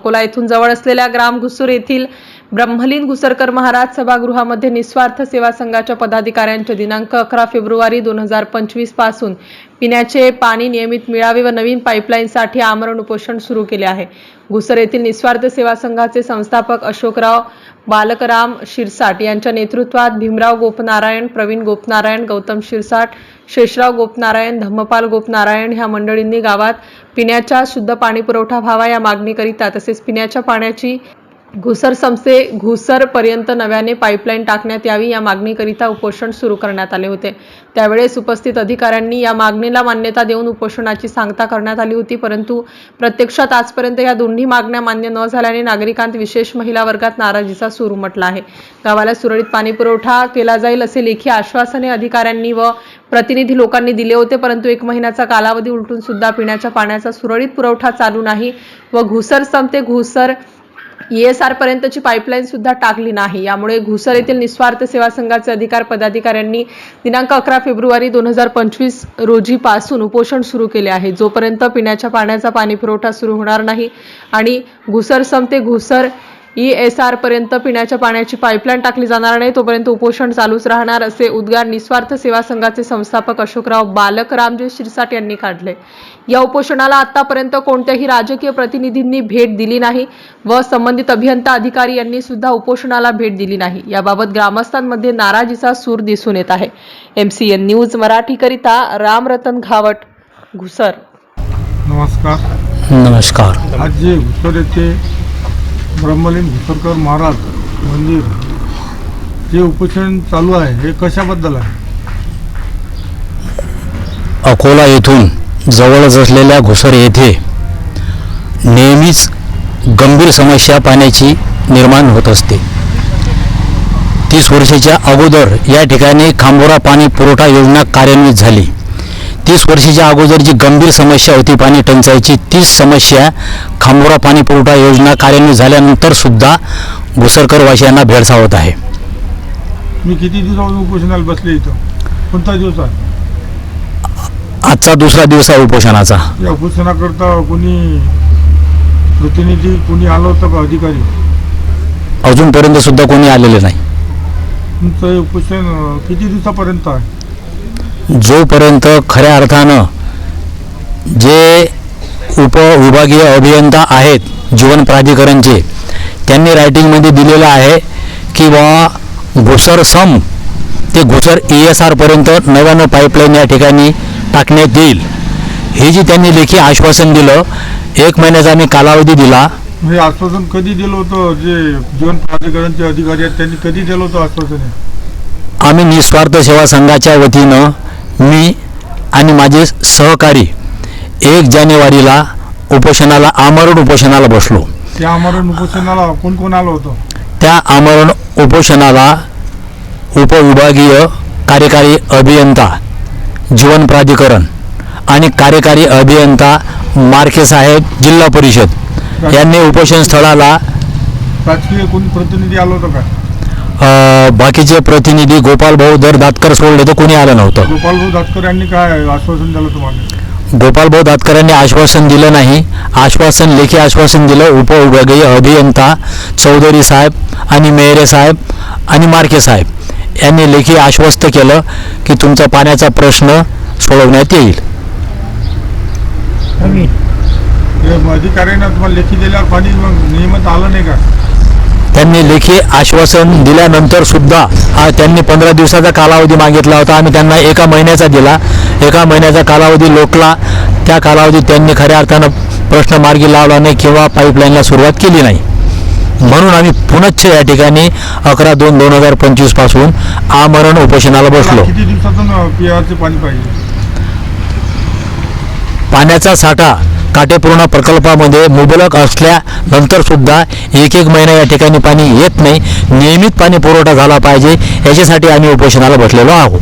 अकोला येथून जवळ असलेल्या ग्राम घुसूर येथील ब्रह्मलीन घुसरकर महाराज सभागृहामध्ये निस्वार्थ सेवा संघाच्या पदाधिकाऱ्यांचे दिनांक अकरा फेब्रुवारी दोन हजार पंचवीसपासून पिण्याचे पाणी नियमित मिळावे व नवीन पाईपलाईनसाठी आमरण उपोषण सुरू केले आहे. घुसर येथील निस्वार्थ सेवा संघाचे संस्थापक अशोकराव बालकराम शिरसाट यांच्या नेतृत्वात भीमराव गोपनारायण प्रवीण गोपनारायण गौतम शिरसाट शेषराव गोपनारायण धम्मपाल गोपनारायण ह्या मंडळींनी गावात पिण्याच्या शुद्ध पाणी पुरवठा व्हावा या मागणीकरिता तसेच पिण्याच्या पाण्याची घुसर समसे घुसरपर्यंत नव्याने पाईपलाईन टाकण्यात यावी या मागणीकरिता उपोषण सुरू करण्यात आले होते. त्यावेळेस उपस्थित अधिकाऱ्यांनी या मागणीला मान्यता देऊन उपोषणाची सांगता करण्यात आली होती परंतु प्रत्यक्षात आजपर्यंत या दोन्ही मागण्या मान्य न झाल्याने नागरिकांत विशेष महिला वर्गात नाराजीचा सूर म्हटला आहे. गावाला सुरळीत पाणीपुरवठा केला जाईल असे लेखी आश्वासने अधिकाऱ्यांनी व प्रतिनिधी लोकांनी दिले होते परंतु एक महिन्याचा कालावधी उलटून सुद्धा पिण्याच्या पाण्याचा सुरळीत पुरवठा चालू नाही व घुसर संपते घुसर ईएसआर पर्यंतची पाईपलाईन सुद्धा टाकली नाही. यामुळे घुसर येथील निस्वार्थ सेवा संघाचे अधिकार पदाधिकाऱ्यांनी दिनांक अकरा फेब्रुवारी दोन हजार पंचवीस रोजी पासून उपोषण सुरू केले आहे. जोपर्यंत पिण्याच्या पाण्याचा पाणी पुरवठा सुरू होणार नाही आणि घुसर संपते घुसर ई एस आर पर्यंत पिण्याच्या पाण्याची पाईपलाईन टाकली जाणार नाही. तोपर्यंत उपोषण चालूच राहणार असे उद्गार निस्वार्थ सेवा संघाचे संस्थापक अशोकराव बालक रामजी शिरसाट यांनी काढले. या उपोषणाला आतापर्यंत कोणत्याही राजकीय प्रतिनिधींनी भेट दिली नाही व संबंधित अभियंता अधिकारी यांनी सुद्धा उपोषणाला भेट दिली नाही. याबाबत ग्रामस्थांमध्ये नाराजीचा सूर दिसून येत आहे. एम सी एन न्यूज मराठीकरिता रामरतन घावट घुसर. नमस्कार. नमस्कार. आज जे घुसर येथे ब्रह्मलीन घुसरकर महाराज मंदिर जे उपोषण चालू आहे हे कशाबद्दल आहे? अकोला येथून जवळच असलेल्या घुसर येथे नेहमीच गंभीर समस्या पाण्याची निर्माण होत असते. तीस वर्षाच्या अगोदर या ठिकाणी खांबोरा पाणी पुरवठा योजना कार्यान्वित झाली. तीस वर्षाच्या अगोदर जी गंभीर समस्या होती पाणी टंचाईची तीच समस्या खांबोरा पाणी पुरवठा योजना कार्यान्वित झाल्यानंतर सुद्धा घुसरकर वासियांना भेडसावत आहे. मी किती दिवसापासून उपोषणाला बसले इथं? कोणता दिवस आहे? आजचा दुसरा दिवस आहे उपोषणाचा. या उपोषणाकरता कोणी प्रतिनिधी कोणी आलं होतं का अधिकारी? अजूनपर्यंत सुद्धा कोणी आलेले नाही. तुमचं हे उपोषण अं, किती दिवसापर्यंत आहे? जोपर्यंत खऱ्या अर्थानं जे उपविभागीय अभियंता आहेत जीवन प्राधिकरणचे त्यांनी रायटिंगमध्ये दिलेलं आहे की बा घुसर सम ते घुसर ई एस आरपर्यंत नव्यानं पाईपलाईन या ठिकाणी टाकण्यात येईल. हे जी त्यांनी लेखी आश्वासन दिलं एक महिन्याचा आम्ही कालावधी दिला. हे आश्वासन कधी दिलं होतं? जे जीवन प्राधिकरणचे अधिकारी आहेत त्यांनी कधी दिलं होतं आश्वासन? आम्ही निस्वार्थ सेवा संघाच्या वतीनं मी आणि माझे सहकारी एक जानेवारीला उपोषणाला आमरण उपोषणाला बसलो. त्या आमरण उपोषणाला कोण कोण आलं होतं? त्या आमरण उपोषणाला उपविभागीय कार्यकारी अभियंता जीवन प्राधिकरण आणि कार्यकारी अभियंता मार्के साहेब जिल्हा परिषद यांनी उपोषण स्थळाला राजकीय कोणी प्रतिनिधी आलं होतं का? बाकीचे प्रतिनिधी गोपाल भाऊ दर दातकर सोडले तर कोणी आलं नव्हतं. गोपालभाऊ दातकर यांनी काय आश्वासन दिलं तुम्हाला? गोपालभाऊ दातकरांनी आश्वासन दिलं नाही. आश्वासन लेखी आश्वासन दिलं उपविभागीय अभियंता चौधरी साहेब आणि मेहरे साहेब आणि मार्के साहेब. यांनी लेखी आश्वस्त केलं की तुमचा पाण्याचा प्रश्न सोडवण्यात येईल. हे अधिकाऱ्यांना तुम्हाला लेखी दिल्यावर पाणी मग नियमित आलं नाही का? त्यांनी लेखी आश्वासन दिल्यानंतर सुद्धा आ, त्यांनी पंधरा दिवसाचा कालावधी मागितला होता. आम्ही त्यांना एका महिन्याचा दिला. एका महिन्याचा कालावधी लोटला. त्या कालावधीत त्यांनी खऱ्या अर्थानं प्रश्न मार्गी लावला नाही किंवा पाईपलाईनला सुरुवात केली नाही. म्हणून आम्ही पुनच्छ या ठिकाणी अकरा दोन दोन हजार पंचवीसपासून आमरण उपोषणाला बसलो. पाण्याचा साठा काटेपूर्ण प्रकल्पामध्ये मुबलक असल्यानंतर सुद्धा एक एक महिना या ठिकाणी पाणी येत नाही. नियमित पाणी पुरवठा झाला पाहिजे. याच्यासाठी आम्ही उपोषणाला बसलेलो आहोत.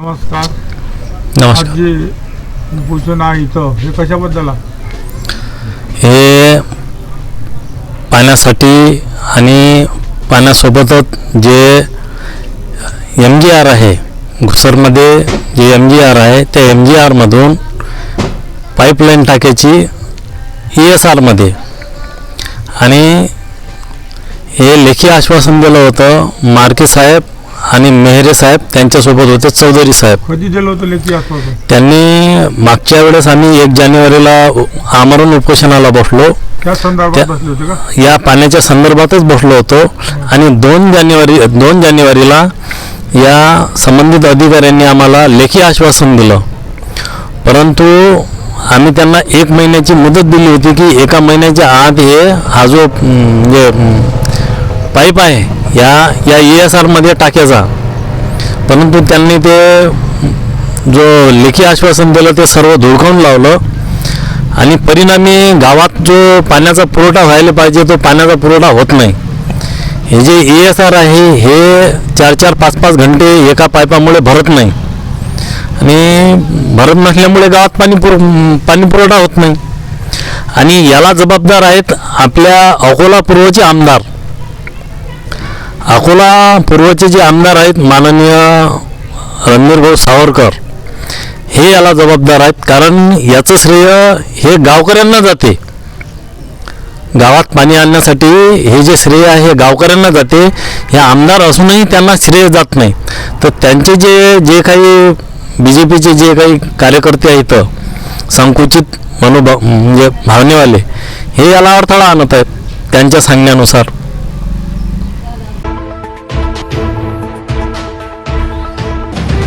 नमस्कार. आज जे उपोषण आहे इथं. हे कशाबद्दल आहे? हे पाण्यासाठी आणि पाण्यासोबतच जे एम जी आर आहे घुसरमध्ये जे एम जी आर आहे त्या एम जी आरमधून पाईपलाईन टाकायची ई एस आरमध्ये आणि हे लेखी आश्वासन दिलं होतं मार्के साहेब आणि मेहरे साहेब त्यांच्यासोबत होते चौधरी साहेब. कधी दिलं होतं लेखी आश्वासन? त्यांनी मागच्या वेळेस आम्ही एक जानेवारीला आमरण उपोषणाला बसलो. त्या संदर्भात त्या- बसले होते का? या पाण्याच्या संदर्भातच बसलो होतो. आणि दोन जानेवारी दोन जानेवारीला या संबंधित अधिकाऱ्यांनी आम्हाला लेखी आश्वासन दिलं. परंतु आम्ही त्यांना एक महिन्याची मुदत दिली होती की एका महिन्याच्या आत हे हा जो म्हणजे पाईप आहे या या ई एस आरमध्ये टाक्याचा परंतु त्यांनी ते जो लेखी आश्वासन दिलं ते सर्व धुडकावून लावलं. आणि परिणामी गावात जो पाण्याचा पुरवठा व्हायला पाहिजे तो पाण्याचा पुरवठा होत नाही. हे जे ई एस आर आहे हे चार चार पाच पाच घंटे एका पाईपामुळे भरत नाही. आणि भरत नसल्यामुळे गावात पाणी पुर होत नाही. आणि याला जबाबदार आहेत आपल्या अकोला पूर्वचे आमदार. अकोला पूर्वचे जे आमदार आहेत माननीय रणवीरभाऊ सावरकर हे याला जबाबदार आहेत. कारण याचं श्रेय हे गावकऱ्यांना जाते. गावात पाणी आणण्यासाठी हे जे श्रेय आहे गावकऱ्यांना जाते हे आमदार असूनही त्यांना श्रेय जात नाही. तर त्यांचे जे जे काही बी जे पीचे जे काही कार्यकर्ते आहेत संकुचित मनोभाव म्हणजे भावनेवाले हे याला अडथळा आणत आहेत त्यांच्या सांगण्यानुसार.